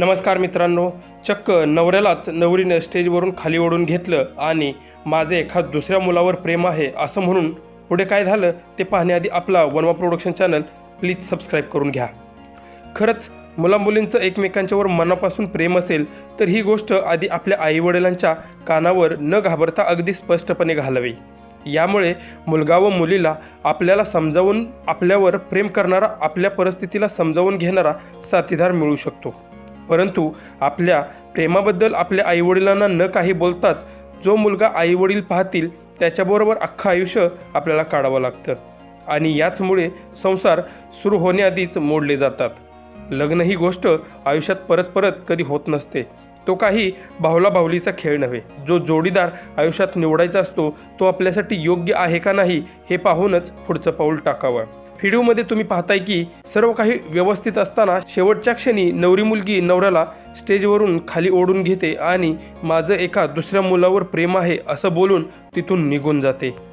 नमस्कार मित्रांनो चक्क नवऱ्यालाच नवरीनं स्टेजवरून खाली ओढून घेतलं आणि माझे एखाद दुसऱ्या मुलावर प्रेम आहे असं म्हणून पुढे काय झालं ते पाहण्याआधी आपला वनवा प्रोडक्शन चॅनल प्लीज सबस्क्राईब करून घ्या. खरंच मुलामुलींचं एकमेकांच्यावर मनापासून प्रेम असेल तर ही गोष्ट आधी आपल्या आईवडिलांच्या कानावर न घाबरता अगदी स्पष्टपणे घालावी. यामुळे मुलगा व मुलीला आपल्याला समजावून आपल्यावर प्रेम करणारा आपल्या परिस्थितीला समजावून घेणारा साथीदार मिळू शकतो. परंतु आपल्या प्रेमाबद्दल आपल्या आईवडिलांना न काही बोलताच जो मुलगा आईवडील पाहतील त्याच्याबरोबर अख्खं आयुष्य आपल्याला काढावं लागतं. आणि याचमुळे संसार सुरू होण्याआधीच मोडले जातात. लग्न ही गोष्ट आयुष्यात परत परत कधी होत नसते. तो काही बाहुला बाहुलीचा खेळ नव्हे. जो जोडीदार आयुष्यात निवडायचा असतो तो आपल्यासाठी योग्य आहे का नाही हे पाहूनच पुढचं पाऊल टाकावं. व्हिडिओमध्ये तुम्ही पाहताय की सर्व काही व्यवस्थित असताना शेवटच्या क्षणी नवरी मुलगी नवऱ्याला स्टेजवरून खाली ओढून घेते आणि माझं एका दुसऱ्या मुलावर प्रेम आहे असं बोलून तिथून निघून जाते.